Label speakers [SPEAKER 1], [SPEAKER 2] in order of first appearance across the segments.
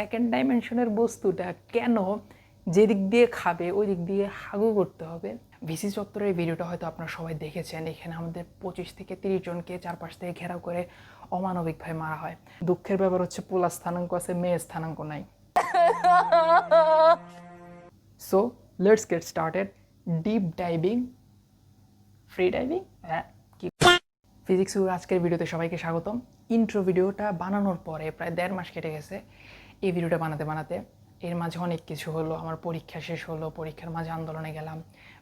[SPEAKER 1] Second ডাইমেনশনের বস্তুটা কেন যেদিক দিয়ে খাবে ওই দিক দিয়ে হাগু করতে হবে? ভিসি চত্বরের ভিডিওটা হয়তো আপনারা সবাই দেখেছেন। এখানে আমাদের পঁচিশ থেকে তিরিশ জনকে চারপাশ থেকে ঘেরাও করে অমানবিকভাবে মারা হয়। দুঃখের ব্যাপার হচ্ছে পোলা স্থানাঙ্ক আছে, মেয়ে স্থানাঙ্ক নাই। So let's get started deep diving free diving হ্যাঁ ফিজিক্স আজকের ভিডিওতে সবাইকে স্বাগতম। ইন্ট্রো ভিডিওটা বানানোর পরে প্রায় দেড় মাস কেটে গেছে। এই ভিডিওটা বানাতে বানাতে এর মাঝে অনেক কিছু হলো, আমার পরীক্ষা শেষ হলো, পরীক্ষার মাঝে আন্দোলনে গেলাম।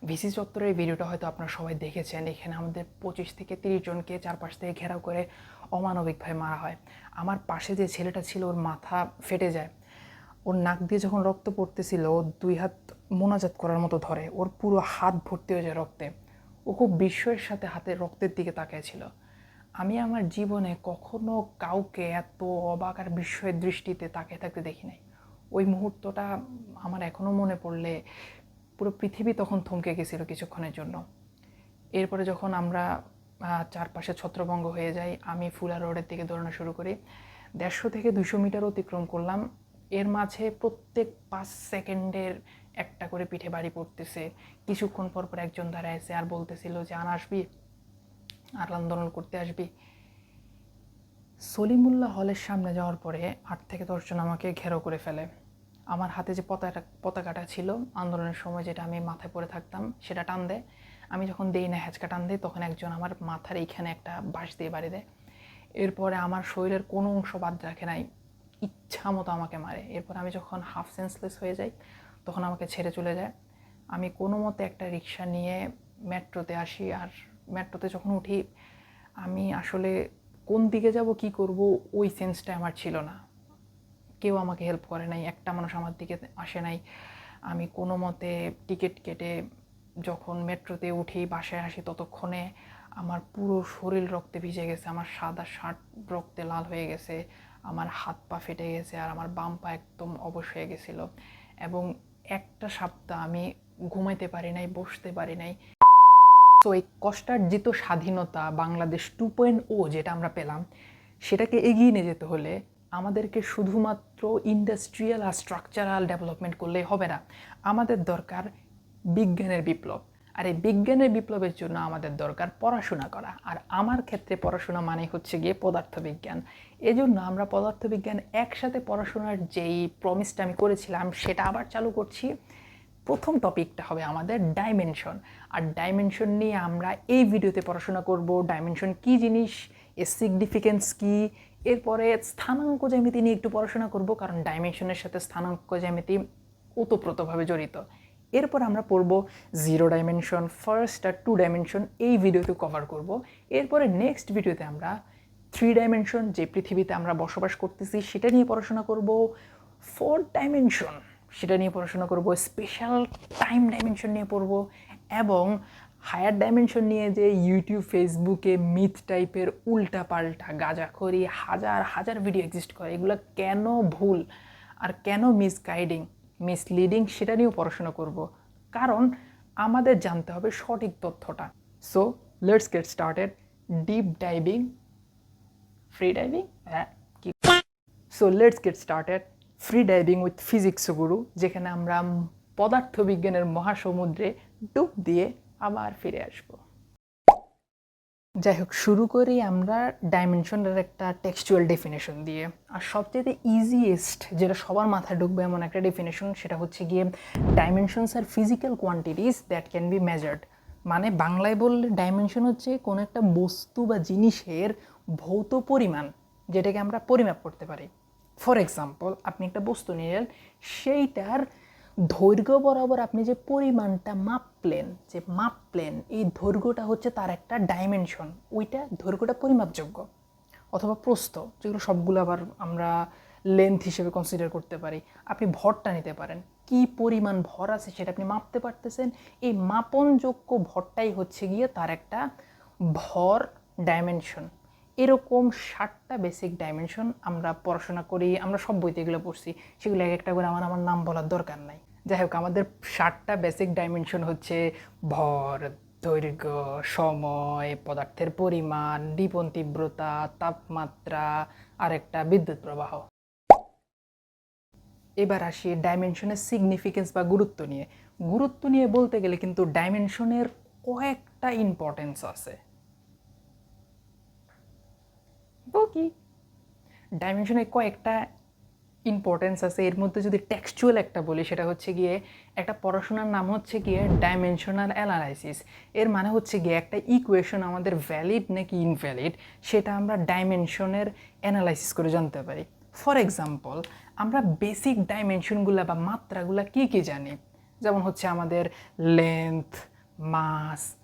[SPEAKER 1] ভিসি চত্বরের ভিডিওটা হয়তো আপনারা সবাই দেখেছেন, এখানে আমাদের পঁচিশ থেকে তিরিশ জনকে চারপাশ থেকে ঘেরাও করে অমানবিকভাবে মারা হয়। আমার পাশে যে ছেলেটা ছিল, ওর মাথা ফেটে যায়। ওর নাক দিয়ে যখন রক্ত পড়তেছিল, ও দুই হাত মোনাজাত করার মতো ধরে, ওর পুরো হাত ভর্তি হয়ে যায় রক্তে। ও খুব বিস্ময়ের সাথে হাতে রক্তের দিকে তাকিয়েছিল আমি আমার জীবনে কখনো কাউকে এত অবাক আর বিস্ময়ের দৃষ্টিতে তাকিয়ে থাকতে দেখি নাই। ওই মুহূর্তটা আমার এখনও মনে পড়লে পুরো পৃথিবী তখন থমকে গেছিল কিছুক্ষণের জন্য। এরপরে যখন আমরা চারপাশে ছত্রভঙ্গ হয়ে যাই, আমি ফুলা রোডের দিকে দৌড়ানো শুরু করি। দেড়শো থেকে দুশো মিটার অতিক্রম করলাম। এর মাঝে প্রত্যেক পাঁচ সেকেন্ডের একটা করে পিঠে বাড়ি পড়তেছে। কিছুক্ষণ পর পর একজন দাঁড়ায় আছে আর বলতেছিল যে, আন আসবি? আর আন্দোলন করতে আসবি। সলিমুল্লাহ হলের সামনে যাওয়ার পরে আট থেকে দশজন আমাকে ঘেরো করে ফেলে। আমার হাতে যে পতাকা, পতাকাটা ছিল, আন্দোলনের সময় যেটা আমি মাথায় পরে থাকতাম, সেটা টান দেয়। আমি যখন দেই না হ্যাচকা টান দিই তখন একজন আমার মাথার এইখানে একটা বাঁশ দিয়ে বাড়ি দেয়। এরপরে আমার শরীরের কোনো অংশ বাদ রাখে নাই, ইচ্ছা মতো আমাকে মারে। এরপর আমি যখন হাফ সেন্সলেস হয়ে যাই, তখন আমাকে ছেড়ে চলে যায়। আমি কোনো মতে একটা রিক্সা নিয়ে মেট্রোতে আসি আর মেট্রোতে যখন উঠি, আমি আসলে কোন দিকে যাব, কি করব, ওই সেন্সটা আমার ছিল না। কেউ আমাকে হেল্প করে নাই, একটা মানুষ আমার দিকে আসে নাই। আমি কোনো মতে টিকিট কেটে যখন মেট্রোতে উঠি, বাসায় আসি ততক্ষণে আমার পুরো শরীর রক্তে ভিজে গেছে, আমার সাদা শার্ট রক্তে লাল হয়ে গেছে, আমার হাত পা ফেটে গেছে আর আমার বাম পা একদম অবশ হয়ে গেছিল। এবং একটা সপ্তাহ আমি ঘুমাইতে পারি নাই, বসতে পারি নাই। তো এই কষ্টার্জিত স্বাধীনতা বাংলাদেশ টু পয়েন্ট ও যেটা আমরা পেলাম, সেটাকে এগিয়ে নিয়ে যেতে হলে আমাদেরকে শুধুমাত্র ইন্ডাস্ট্রিয়াল আর স্ট্রাকচারাল ডেভেলপমেন্ট করলেই হবে না, আমাদের দরকার বিজ্ঞানের বিপ্লব। আর এই বিজ্ঞানের বিপ্লবের জন্য আমাদের দরকার পড়াশোনা করা। আর আমার ক্ষেত্রে পড়াশোনা মানে হচ্ছে গিয়ে পদার্থবিজ্ঞান। এজন্য আমরা পদার্থবিজ্ঞান একসাথে পড়াশোনার যেই প্রমিসটা আমি করেছিলাম, সেটা আবার চালু করছি। প্রথম টপিকটা হবে আমাদের ডাইমেনশন আর ডাইমেনশন নিয়ে আমরা এই ভিডিওতে পড়াশোনা করব ডাইমেনশন কি জিনিস, এর সিগনিফিকেন্স কি, এরপরে স্থানাঙ্ক জ্যামিতি নিয়ে একটু পড়াশোনা করব, কারণ ডাইমেনশনের সাথে স্থানাঙ্ক জ্যামিতি ওতপ্রোতভাবে জড়িত। এরপর আমরা পড়ব জিরো ডাইমেনশন ফার্স্ট আর টু ডাইমেনশন এই ভিডিওতে কভার করব। এরপরে নেক্সট ভিডিওতে আমরা থ্রি ডাইমেনশন যে পৃথিবীতে আমরা বসবাস করতেছি, সেটা নিয়ে পড়াশোনা করব। ফোর ডাইমেনশন সেটা নিয়ে পড়াশোনা করব স্পেশাল টাইম ডাইমেনশন নিয়ে পড়ব এবং হায়ার ডাইমেনশন নিয়ে যে ইউটিউব ফেসবুকে মিথ টাইপের উল্টা পাল্টা গাঁজাখড়ি, হাজার হাজার ভিডিও এক্সিস্ট করে, এগুলো কেন ভুল আর কেন মিসগাইডিং মিসলিডিং সেটা নিয়েও পড়াশোনা করব। কারণ আমাদের জানতে হবে সঠিক তথ্যটা। So let's get started deep diving free diving হ্যাঁ কি? So let's get started free diving with physics Guru যেখানে আমরা পদার্থবিজ্ঞানের মহাসমুদ্রে ডুব দিয়ে আবার ফিরে আসব। যাই হোক শুরু করি আমরা ডাইমেনশনের একটা টেক্সচুয়াল ডেফিনেশন দিয়ে। আর সবচেয়ে ইজিয়েস্ট যেটা সবার মাথায় ঢুকবে এমন একটা ডেফিনেশন সেটা হচ্ছে গিয়ে dimensions R physical quantities that can be measured মানে বাংলায় বললে ডাইমেনশন হচ্ছে কোনো একটা বস্তু বা জিনিসের ভৌত পরিমাণ, যেটাকে আমরা পরিমাপ করতে পারি। ফর এক্সাম্পল আপনি একটা বস্তু নিলেন, সেইটার দৈর্ঘ্য বরাবর আপনি যে পরিমাণটা মাপলেন, যে মাপলেন, এই দৈর্ঘ্যটা হচ্ছে তার একটা ডাইমেনশন ওইটা দৈর্ঘ্যটা পরিমাপযোগ্য অথবা প্রস্থ, যেগুলো সবগুলো আবার আমরা লেন্থ হিসেবে কনসিডার করতে পারি। আপনি ভরটা নিতে পারেন। কি পরিমাণ ভর আছে সেটা আপনি মাপতে পারতেছেন। এই মাপনযোগ্য ভরটাই হচ্ছে গিয়ে তার একটা ভর ডাইমেনশন এরকম ষাটটা বেসিক ডাইমেনশন আমরা পড়াশোনা করি, আমরা সব বইতে এগুলো পড়ছি। সেগুলো এক একটা করে আমার আমার নাম বলার দরকার নাই। যাই হোক, আমাদের ষাটটা বেসিক ডাইমেনশন হচ্ছে ভর, দৈর্ঘ্য, সময়, পদার্থের পরিমাণ দীপন তীব্রতা, তাপমাত্রা আর একটা বিদ্যুৎ প্রবাহ। এবার আসি ডাইমেনশনের সিগনিফিকেন্স বা গুরুত্ব নিয়ে। গুরুত্ব নিয়ে বলতে গেলে কিন্তু ডাইমেনশনের কয়েকটা ইম্পর্টেন্স আছে। কি ডাইমেনশনের কয়েকটা ইম্পর্টেন্স আছে। এর মধ্যে যদি টেক্সচুয়াল একটা বলি, সেটা হচ্ছে গিয়ে একটা পড়াশোনার নাম হচ্ছে গিয়ে ডাইমেনশনাল অ্যানালাইসিস এর মানে হচ্ছে গিয়ে একটা ইকুয়েশন আমাদের ভ্যালিড নাকি ইনভ্যালিড সেটা আমরা ডাইমেনশনের অ্যানালাইসিস করে জানতে পারি। ফর এক্সাম্পল আমরা বেসিক ডাইমেনশনগুলো বা মাত্রাগুলো কী কী জানি? যেমন হচ্ছে আমাদের লেন্থ মাস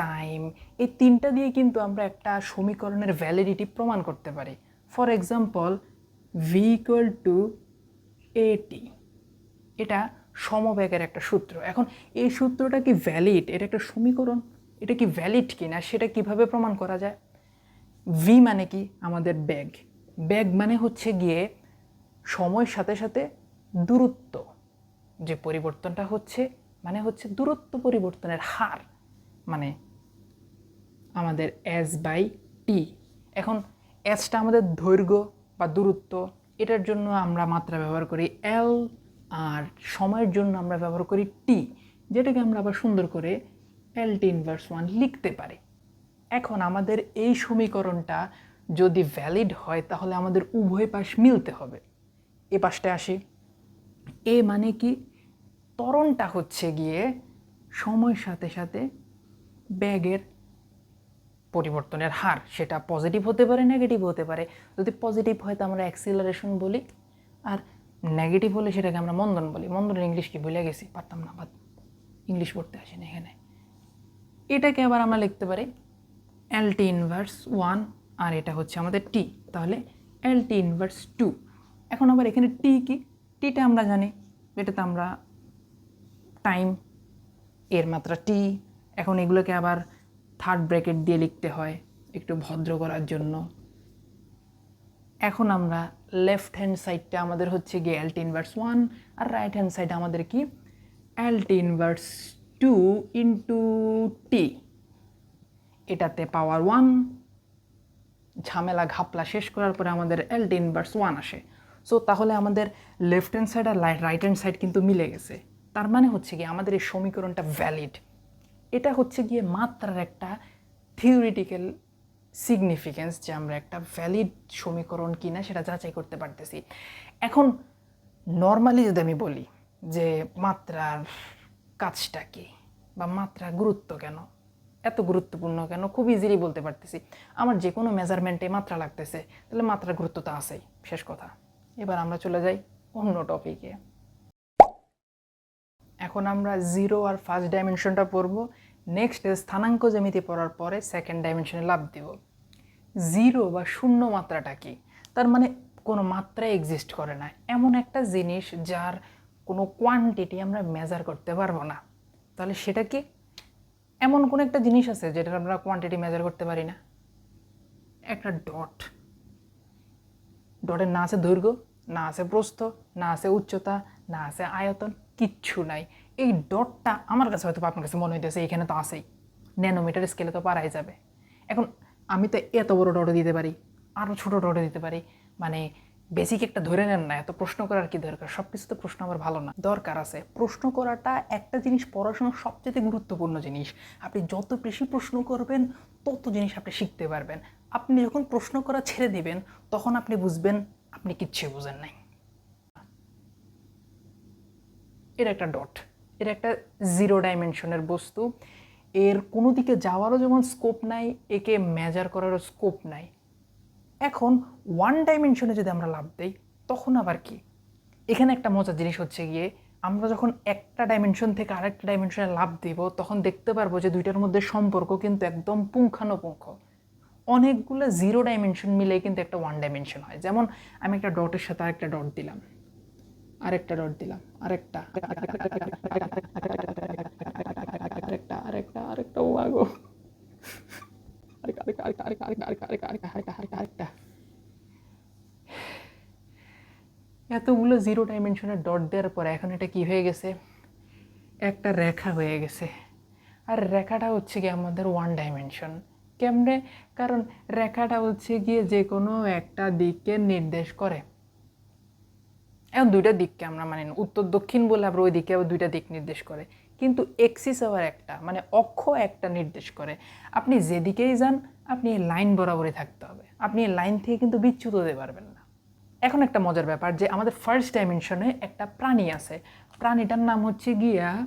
[SPEAKER 1] টাইম এই তিনটা দিয়ে কিন্তু আমরা একটা সমীকরণের ভ্যালিডিটি প্রমাণ করতে পারি। For example v equal to এটি এটা সমবেগের একটা সূত্র। এখন এই সূত্রটা কি ভ্যালিড এটা একটা সমীকরণ? এটা কি ভ্যালিড কি না সেটা কীভাবে প্রমাণ করা যায়? ভি মানে কি? আমাদের ব্যাগ ব্যাগ মানে হচ্ছে গিয়ে সময়ের সাথে সাথে দূরত্ব। যে পরিবর্তনটা হচ্ছে মানে হচ্ছে দূরত্ব পরিবর্তনের হার। মানে আমাদের এস বাই টি এখন এসটা আমাদের দৈর্ঘ্য বা দূরত্ব, এটার জন্য আমরা মাত্রা ব্যবহার করি এল আর সময়ের জন্য আমরা ব্যবহার করি টি যেটাকে আমরা আবার সুন্দর করে এল টি ইনভার্স ওয়ান লিখতে পারি। এখন আমাদের এই সমীকরণটা যদি ভ্যালিড হয়, তাহলে আমাদের উভয় পাশ মিলতে হবে। এ পাশটায় আসি। এ মানে কি? ত্বরণটা হচ্ছে গিয়ে সময়ের সাথে সাথে ব্যাগের পরিবর্তনের হার, সেটা পজিটিভ হতে পারে নেগেটিভ হতে পারে। যদি পজিটিভ হয় তো আমরা অ্যাক্সিলারেশন বলি, আর নেগেটিভ হলে সেটাকে আমরা মন্দন বলি। মন্দনের ইংলিশ কি ভুলে গেছি? পারতাম না, বাদ। ইংলিশ পড়তে আসি না এখানে। এটাকে আবার আমরা লিখতে পারি এল টি ইনভার্স ওয়ান আর এটা হচ্ছে আমাদের টি তাহলে এল টি ইনভার্স টু এখন আবার এখানে টি কি? টিটা আমরা জানি। এটাতে আমরা টাইম এর মাত্রা টি এখন এগুলোকে আবার থার্ড ব্র্যাকেট দিয়ে লিখতে হয় একটু ভদ্র করার জন্য। এখন আমরা লেফট হ্যান্ড সাইডটা আমাদের হচ্ছে গিয়ে এল টি ইনভার্স ওয়ান আর রাইট হ্যান্ড সাইড আমাদের কি? L T inverse two into T এটাতে পাওয়ার ওয়ান ঝামেলা ঘাপলা শেষ করার পরে আমাদের এল টি ইনভার্স ওয়ান আসে। সো তাহলে আমাদের লেফট হ্যান্ড সাইড আর রাইট হ্যান্ড সাইড কিন্তু মিলে গেছে। তার মানে হচ্ছে গিয়ে আমাদের এই সমীকরণটা ভ্যালিড এটা হচ্ছে গিয়ে মাত্রার একটা থিওরিটিক্যাল সিগনিফিকেন্স যে আমরা একটা ভ্যালিড সমীকরণ কিনা সেটা যাচাই করতে পারতেছি। এখন নর্মালি যদি আমি বলি যে মাত্রার কাজটা কি বা মাত্রার গুরুত্ব কেন, এত গুরুত্বপূর্ণ কেন, খুব ইজিলি বলতে পারতেছি। আমার যে কোনো মেজারমেন্টে মাত্রা লাগতেছে, তাহলে মাত্রার গুরুত্ব তো আছেই, শেষ কথা। এবার আমরা চলে যাই অন্য টপিকে এখন আমরা জিরো আর ফার্স্ট ডাইমেনশনটা পড়ব। নেক্সট স্থানাঙ্ক জ্যামিতি পড়ার পরে সেকেন্ড ডাইমেনশনে লাভ দিব। জিরো বা শূন্য মাত্রাটা কি? তার মানে কোনো মাত্রা এক্সিস্ট করে না। এমন একটা জিনিস যার কোনো কোয়ান্টিটি আমরা মেজার করতে পারব না। তাহলে সেটা কি? এমন কোনো একটা জিনিস আছে যেটা আমরা কোয়ান্টিটি মেজার করতে পারি না। একটা ডট ডটের না আছে দৈর্ঘ্য, না আছে প্রস্থ, না আছে উচ্চতা, না আছে আয়তন, কিচ্ছু নাই। এই ডটটা আমার কাছে হয়তো আপনার কাছে মনে হইতেছে এখানে তো আছেই। ন্যানোমিটার স্কেলে তো পারাই যাবে। এখন আমি তো এত বড় ডটে দিতে পারি আরও ছোটো ডটে দিতে পারি মানে বেসিক একটা ধরে নেন না, এত প্রশ্ন করার কি দরকার? সব কিছু তো প্রশ্ন আমার ভালো না। দরকার আছে। প্রশ্ন করাটা একটা জিনিস পড়াশোনার সবচেয়ে গুরুত্বপূর্ণ জিনিস। আপনি যত বেশি প্রশ্ন করবেন, তত জিনিস আপনি শিখতে পারবেন। আপনি যখন প্রশ্ন করা ছেড়ে দিবেন, তখন আপনি বুঝবেন, আপনি কিচ্ছু বুঝেন নাই। এটা একটা ডট এর একটা জিরো ডাইমেনশনের বস্তু। এর কোনো দিকে যাওয়ারও যেমন স্কোপ নাই, একে মেজার করারও স্কোপ নাই। এখন ওয়ান ডাইমেনশনে যদি আমরা লাভ দেই, তখন আবার কি? এখানে একটা মজার জিনিস হচ্ছে গিয়ে, আমরা যখন একটা ডাইমেনশন থেকে আরেকটা ডাইমেনশনে লাভ দিব, তখন দেখতে পারব যে দুইটার মধ্যে সম্পর্ক কিন্তু একদম পুঙ্খানুপুঙ্খ। অনেকগুলো জিরো ডাইমেনশন মিলে কিন্তু একটা ওয়ান ডাইমেনশন হয়। যেমন আমি একটা ডটের সাথে আরেকটা ডট দিলাম। আরেকটা ডট দিলাম আরেকটা আরেকটা আরেকটা আরেকটা ও এতগুলো জিরো ডাইমেনশনের ডট দেওয়ার পরে এখন এটা কি হয়ে গেছে একটা রেখা হয়ে গেছে আর রেখাটা হচ্ছে কি আমাদের ওয়ান ডাইমেনশন কেমনে কারণ রেখাটা হচ্ছে গিয়ে যে কোনো একটা দিককে নির্দেশ করে এখন দুইটা দিককে আমরা মানি উত্তর দক্ষিণ বলে আবার ওই দিকে আবার দুইটা দিক নির্দেশ করে। কিন্তু এক্সিস আবার একটা মানে অক্ষ একটা নির্দেশ করে। আপনি যেদিকেই যান, আপনি এই লাইন বরাবরই থাকতে হবে। আপনি এই লাইন থেকে কিন্তু বিচ্যুত হতে পারবেন না। এখন একটা মজার ব্যাপার যে আমাদের ফার্স্ট ডাইমেনশনে একটা প্রাণী আছে। প্রাণীটার নাম হচ্ছে গিয়া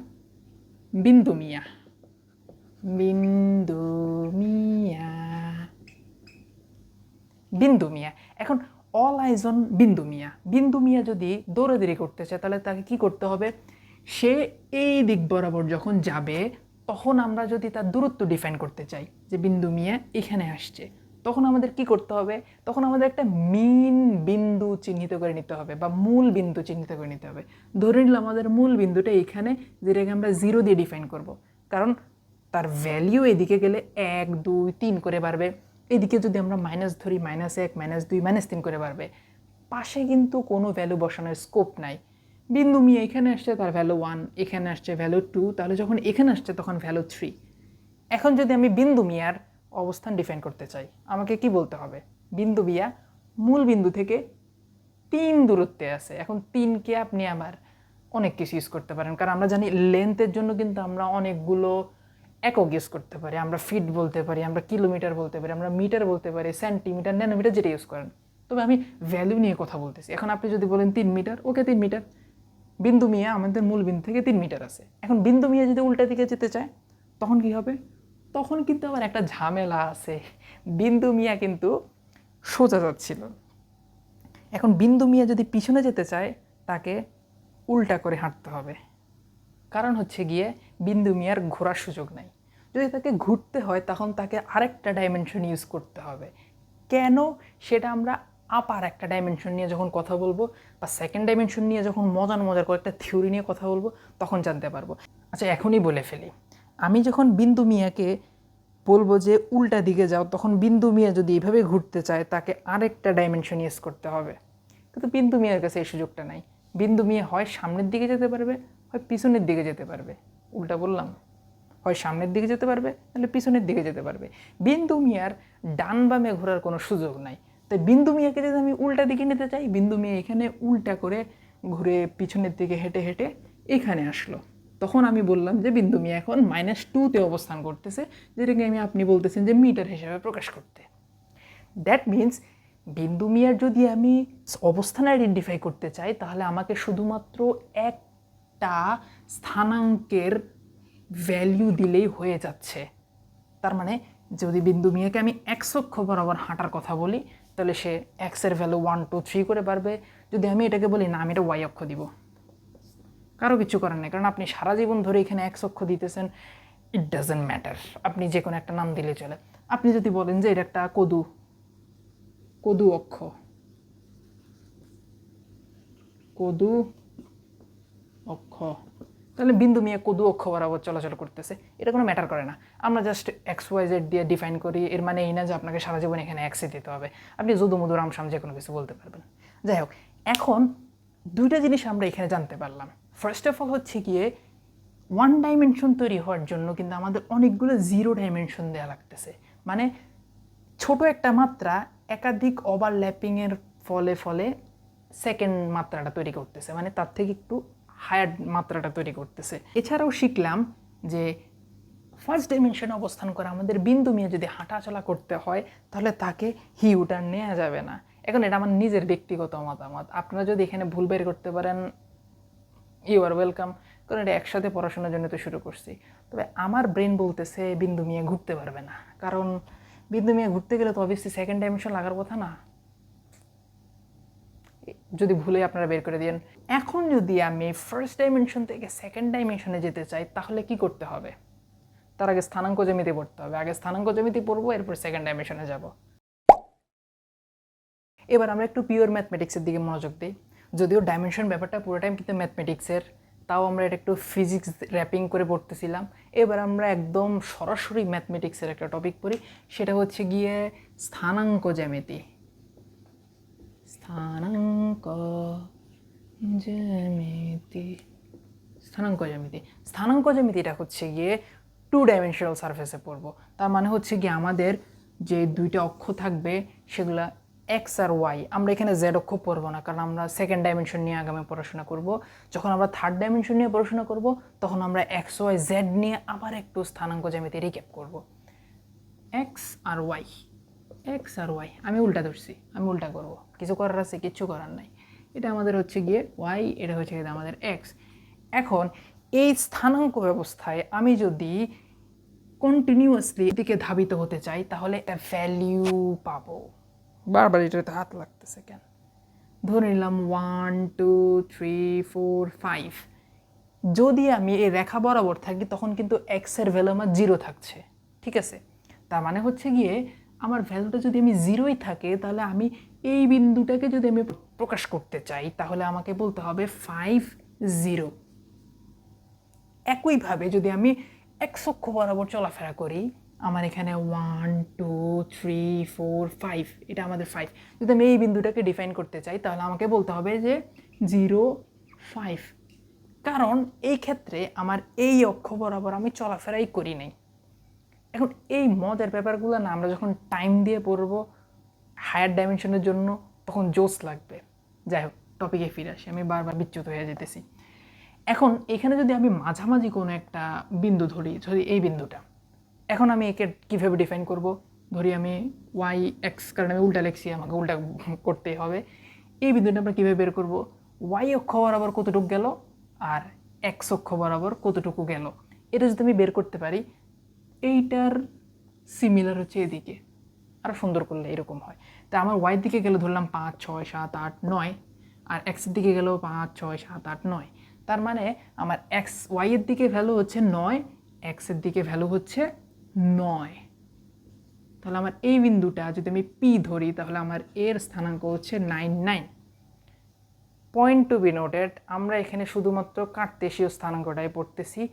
[SPEAKER 1] বিন্দু মিয়া। বিন্দু মিয়া। বিন্দু মিয়া। এখন অল আইজন বিন্দু মিয়া বিন্দু মিয়া যদি দৌড়াদৌড়ি করতে চায়, তাহলে তাকে কি করতে হবে? সে এই দিক বরাবর যখন যাবে, তখন আমরা যদি তার দূরত্ব ডিফাইন করতে চাই, যে বিন্দু মিয়া এখানে আসছে, তখন আমাদের কি করতে হবে? তখন আমাদের একটা মিন বিন্দু চিহ্নিত করে নিতে হবে, বা মূল বিন্দু চিহ্নিত করে নিতে হবে। ধরে নিলাম আমাদের মূল বিন্দুটা এখানে, যেটাকে আমরা জিরো দিয়ে ডিফাইন করব। কারণ তার ভ্যালিউ এদিকে গেলে এক, দুই, তিন করে বাড়বে। এদিকে যদি আমরা মাইনাস ধরি মাইনাস এক মাইনাস দুই মাইনাস তিন করে বাড়বে, পাশে কিন্তু কোনো ভ্যালু বসানোর স্কোপ নাই। বিন্দু মিয়া এখানে আসছে, তার ভ্যালু ওয়ান এখানে আসছে ভ্যালু টু তাহলে যখন এখানে আসছে তখন ভ্যালু থ্রি এখন যদি আমি বিন্দু মিয়ার অবস্থান ডিফাইন করতে চাই, আমাকে কি বলতে হবে? বিন্দু মিয়া মূল বিন্দু থেকে তিন দূরত্বে আছে। এখন তিনকে আপনি আবার অনেক কিছু ইউজ করতে পারেন। কারণ আমরা জানি লেন্থের জন্য কিন্তু আমরা অনেকগুলো একক ইউজ করতে পারি, আমরা ফিট বলতে পারি, আমরা কিলোমিটার বলতে পারি, আমরা মিটার বলতে পারি সেন্টিমিটার ন্যানোমিটার যেটা ইউজ করেন। তবে আমি ভ্যালু নিয়ে কথা বলতেছি। এখন আপনি যদি বলেন তিন মিটার ওকে তিন মিটার বিন্দু মিয়া আমাদের মূল বিন্দু থেকে তিন মিটার আছে। এখন বিন্দু মিয়া যদি উল্টা দিকে যেতে চায়, তখন কি হবে? তখন কিন্তু আবার একটা ঝামেলা আছে। বিন্দু মিয়া কিন্তু সোজা যাচ্ছিল। এখন বিন্দু মিয়া যদি পিছনে যেতে চায়, তাকে উল্টা করে হাঁটতে হবে। কারণ হচ্ছে গিয়ে বিন্দু মিয়ার ঘোরার সুযোগ নাই। যদি তাকে ঘুরতে হয়, তখন তাকে আরেকটা ডাইমেনশন ইউজ করতে হবে। কেন? সেটা আমরা আপার একটা ডাইমেনশন নিয়ে যখন কথা বলব বা সেকেন্ড ডাইমেনশন নিয়ে যখন মজার মজার করে একটা থিওরি নিয়ে কথা বলব, তখন জানতে পারব। আচ্ছা এখনই বলে ফেলি। আমি যখন বিন্দু মিয়াকে বলব যে উল্টা দিকে যাও, তখন বিন্দু মিয়া যদি এইভাবে ঘুরতে চায়, তাকে আরেকটা ডাইমেনশন ইউজ করতে হবে। কিন্তু বিন্দু মিয়ার কাছে এই সুযোগটা নাই। বিন্দু মিয়া হয় সামনের দিকে যেতে পারবে, হয় পিছনের দিকে যেতে পারবে। উল্টা বললাম। হয় সামনের দিকে যেতে পারবে, নাহলে পিছনের দিকে যেতে পারবে। বিন্দু মিয়ার ডান বামে ঘোরার কোনো সুযোগ নাই। তাই বিন্দু মিয়াকে যদি আমি উল্টা দিকে নিতে চাই, বিন্দু মিয়া এখানে উল্টা করে ঘুরে পিছনের দিকে হেঁটে হেঁটে এখানে আসলো। তখন আমি বললাম যে, বিন্দু মিয়া এখন মাইনাস টুতে অবস্থান করতেছে, যেটাকে আমি আপনি বলতেছেন যে মিটার হিসেবে প্রকাশ করতে। দ্যাট মিন্স বিন্দু মিয়ার যদি আমি অবস্থান আইডেন্টিফাই করতে চাই, তাহলে আমাকে শুধুমাত্র একটা স্থানাঙ্কের ভ্যালিউ দিলেই হয়ে যাচ্ছে। তার মানে যদি বিন্দু মিয়াকে আমি এক্স অক্ষ বরাবর হাঁটার কথা বলি, তাহলে সে এক্সের ভ্যালু ওয়ান টু থ্রি করে পারবে যদি আমি এটাকে বলি, না, আমি এটা ওয়াই অক্ষ দিব। কারও কিছু করার নেই, কারণ আপনি সারা জীবন ধরে এখানে এক অক্ষ দিতেছেন ইট ডাজেন্ট ম্যাটার আপনি যে কোনো একটা নাম দিলে চলে। আপনি যদি বলেন যে এটা একটা কদু কদু অক্ষ। কদু অক্ষ। তাহলে বিন্দু মিয়া কদু অক্ষ বরাবর চলাচল করতেছে। এটা কোনো ম্যাটার করে না। আমরা জাস্ট এক্স ওয়াই জেড দিয়ে ডিফাইন করি। এর মানে এই না যে আপনাকে সারা জীবন এখানে এক্সে দিতে হবে। আপনি যদু মধু রামসাম যে কোনো কিছু বলতে পারবেন। যাই হোক, এখন দুইটা জিনিস আমরা এখানে জানতে পারলাম। ফার্স্ট অফ অল হচ্ছে গিয়ে ওয়ান ডাইমেনশন তৈরি হওয়ার জন্য কিন্তু আমাদের অনেকগুলো জিরো ডাইমেনশন দেওয়া লাগতেছে। মানে ছোট একটা মাত্রা একাধিক ওভারল্যাপিংয়ের ফলে ফলে সেকেন্ড মাত্রাটা তৈরি করতেছে। মানে তার থেকে একটু হায়ার মাত্রাটা তৈরি করতেছে। এছাড়াও শিখলাম যে ফার্স্ট ডাইমেনশনে অবস্থান করে, আমাদের বিন্দু নিয়ে যদি হাঁটাচলা করতে হয়, তাহলে তাকে হি হিউটার নেওয়া যাবে না। এখন এটা আমার নিজের ব্যক্তিগত মতামত। আপনারা যদি এখানে ভুল বের করতে পারেন ইউ আর ওয়েলকাম কারণ এটা একসাথে পড়াশোনার জন্য তো শুরু করছি। তবে আমার ব্রেন বলতেছে, বিন্দু মিয়া ঘুরতে পারবে না। কারণ বিন্দু মিয়া ঘুরতে গেলে তো অবভিয়াসলি সেকেন্ড ডাইমেনশন লাগার কথা না। যদি ভুলে আপনারা বের করে দিন এখন যদি আমি ফার্স্ট ডাইমেনশন থেকে সেকেন্ড ডাইমেনশনে যেতে চাই, তাহলে কি করতে হবে? তার আগে স্থানাঙ্ক জ্যামিতি পড়তে হবে। আগে স্থানাঙ্ক জ্যামিতি পড়ব, এরপর সেকেন্ড ডাইমেনশনে যাব। এবার আমরা একটু পিওর ম্যাথমেটিক্সের দিকে মনোযোগ দিই। যদিও ডাইমেনশন ব্যাপারটা পুরো টাইম কিন্তু ম্যাথমেটিক্সের তাও আমরা এটা একটু ফিজিক্স র্যাপিং করে পড়তেছিলাম। এবার আমরা একদম সরাসরি ম্যাথমেটিক্সের একটা টপিক পড়ি, সেটা হচ্ছে গিয়ে স্থানাঙ্ক জ্যামিতি। স্থানাঙ্ক জ্যামিতি স্থানাঙ্ক জ্যামিতি স্থানাঙ্ক জ্যামিতিটা হচ্ছে গিয়ে টু ডাইমেনশনাল সারফেসে পড়ব তার মানে হচ্ছে গিয়ে আমাদের যে দুইটা অক্ষ থাকবে সেগুলা এক্স আর ওয়াই আমরা এখানে জেড অক্ষ পড়ব না, কারণ আমরা সেকেন্ড ডাইমেনশন নিয়ে আগামী পড়াশোনা করব। যখন আমরা থার্ড ডাইমেনশন নিয়ে পড়াশোনা করব, তখন আমরা এক্স ওয়াই জেড নিয়ে আবার একটু স্থানাঙ্ক জ্যামিতি রিক্যাপ করব। এক্স আর ওয়াই এক্স আর ওয়াই আমি উল্টা ধরছি, আমি উল্টা করব। কিছু করার আছে, কিচ্ছু করার নাই। এটা আমাদের হচ্ছে গিয়ে ওয়াই এটা হচ্ছে গিয়ে আমাদের এক্স এখন এই স্থানাঙ্ক ব্যবস্থায় আমি যদি কন্টিনিউয়াসলি দিকে ধাবিত হতে চাই, তাহলে ভ্যালিউ পাবো। বারবার এটাতে হাত লাগতেছে কেন? ধরে নিলাম one two three four five যদি আমি এই রেখা বরাবর থাকি, তখন কিন্তু এক্সের ভ্যালু আমার জিরো থাকছে। ঠিক আছে? তার মানে হচ্ছে গিয়ে আমার ভ্যালুটা যদি আমি জিরোই থাকে, তাহলে আমি এই বিন্দুটাকে যদি আমি প্রকাশ করতে চাই, তাহলে আমাকে বলতে হবে ফাইভ জিরো একইভাবে যদি আমি এক অক্ষ বরাবর চলাফেরা করি, আমার এখানে one two three four five এটা আমাদের ফাইভ যদি আমি এই বিন্দুটাকে ডিফাইন করতে চাই, তাহলে আমাকে বলতে হবে যে জিরো ফাইভ কারণ এই ক্ষেত্রে আমার এই অক্ষ বরাবর আমি চলাফেরাই করি নাই। এখন এই মজার ব্যাপারগুলো না আমরা যখন টাইম দিয়ে পড়ব হায়ার ডাইমেনশনের জন্য তখন জোস লাগবে। যাই হোক টপিকে ফিরে আসি। আমি বারবার বিচ্যুত হয়ে যেতেছি। এখন এখানে যদি আমি মাঝামাঝি কোনো একটা বিন্দু ধরি যদি এই বিন্দুটা, এখন আমি একে কীভাবে ডিফাইন করব? ধরি আমি ওয়াই এক্স কারণ আমি উল্টা লেখছি, আমাকে উল্টা করতে হবে। এই বিন্দুটা আমরা কীভাবে বের করব? ওয়াই অক্ষ বরাবর কতটুকু গেল? আর এক্স অক্ষ বরাবর কতটুকু গেল? এটা যদি আমি বের করতে পারি এইটার সিমিলার হচ্ছে এদিকে। আরও সুন্দর করলে এরকম হয়। তা আমার ওয়াইয়ের দিকে গেলে ধরলাম পাঁচ, ছয়, সাত, আট, নয়, আর এক্সের দিকে গেলেও পাঁচ, ছয়, সাত, আট, নয়। তার মানে আমার এক্স ওয়াইয়ের দিকে ভ্যালু হচ্ছে নয় এক্সের দিকে ভ্যালু হচ্ছে নয়। তাহলে আমার এই বিন্দুটা যদি আমি পি ধরি, তাহলে আমার এর স্থানাঙ্ক হচ্ছে nine nine point to be noted আমরা এখানে শুধুমাত্র কার্তেশীয় স্থানাঙ্কটাই পড়তেছি।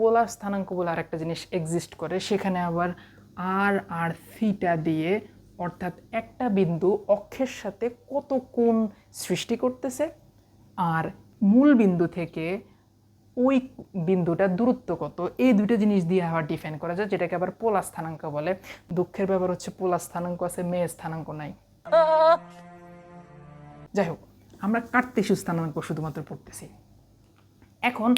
[SPEAKER 1] পোলার স্থানাঙ্ক বলে আরেকটা জিনিস এক্সিস্ট করে, সেখানে আবার আর আর থিটা দিয়ে অর্থাৎ একটা বিন্দু অক্ষের সাথে কত কোণ সৃষ্টি করতেছে, আর মূল বিন্দু থেকে ওই বিন্দুটার দূরত্ব কত, এই দুটো জিনিস দিয়ে আবার ডিফাইন করা যায়, যেটাকে আবার পোলা স্থানাঙ্ক বলে। দুঃখের ব্যাপার হচ্ছে পোলা স্থানাঙ্ক আছে মেয়ে স্থানাঙ্ক নাই। যাই হোক, আমরা কার্তেশীয় স্থানাঙ্ক শুধুমাত্র পড়তেছি। এখন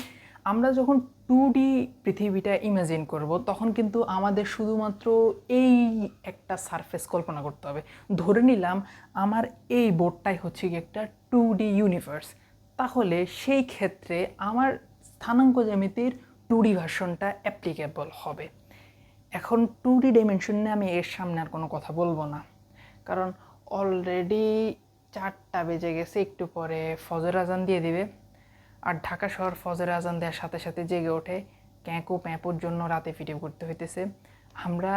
[SPEAKER 1] আমরা যখন টু ডি পৃথিবীটা ইমাজিন করব, তখন কিন্তু আমাদের শুধুমাত্র এই একটা সারফেস কল্পনা করতে হবে। ধরে নিলাম, আমার এই বোর্ডটাই হচ্ছে কি একটা টু ডি ইউনিভার্স তাহলে সেই ক্ষেত্রে আমার স্থানাঙ্ক জ্যামিতির টু ডি ভার্সনটা অ্যাপ্লিকেবল হবে। এখন টু ডি ডাইমেনশনে আমি এর সামনে আর কোনো কথা বলব না। কারণ অলরেডি চারটা বেজে গেছে, একটু পরে ফজর আজান দিয়ে দিবে। আর ঢাকা শহর ফজর আজান দেওয়ার সাথে সাথে জেগে ওঠে ক্যাঁকো প্যাঁপোর জন্য রাতে ফিটে করতে হইতেছে। আমরা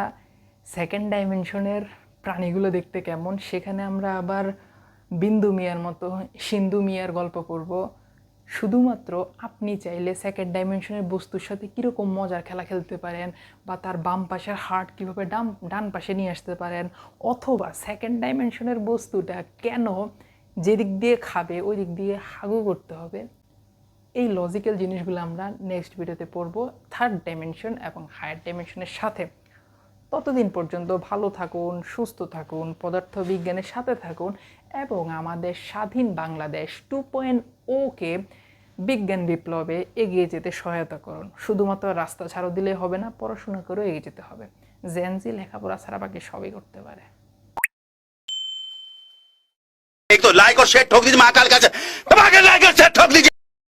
[SPEAKER 1] সেকেন্ড ডাইমেনশনের প্রাণীগুলো দেখতে কেমন? সেখানে আমরা আবার বিন্দু মিয়ার মতো, সিন্ধু মিয়ার গল্প করব। শুধুমাত্র আপনি চাইলে সেকেন্ড ডাইমেনশনের বস্তুর সাথে কীরকম মজার খেলা খেলতে পারেন বা তার বাম পাশের হার্ট কীভাবে ডান ডান পাশে নিয়ে আসতে পারেন, অথবা সেকেন্ড ডাইমেনশনের বস্তুটা কেন যেদিক দিয়ে খাবে ওই দিক দিয়ে হাগু করতে হবে? এই লজিক্যাল জিনিসগুলো আমরা নেক্সট ভিডিওতে পড়বো থার্ড ডাইমেনশন এবং হায়ার ডাইমেনশনের সাথে ততদিন পর্যন্ত ভালো থাকুন সুস্থ থাকুন পদার্থ বিজ্ঞানের সাথে থাকুন এবং আমাদের স্বাধীন বাংলাদেশ টু পয়েন্ট ওকে বিজ্ঞান বিপ্লবে এগিয়ে যেতে সহায়তা করুন শুধুমাত্র রাস্তা ছাড়ো দিলে হবে না পড়াশোনা করেও এগিয়ে যেতে হবে জেনজি লেখাপড়া ছাড়া বাকি সবই করতে পারে
[SPEAKER 2] एक तो लाइक और शेयर ठोक दीजिए महाकाल का से- दबा के लाइक और शेयर ठोक दीजिए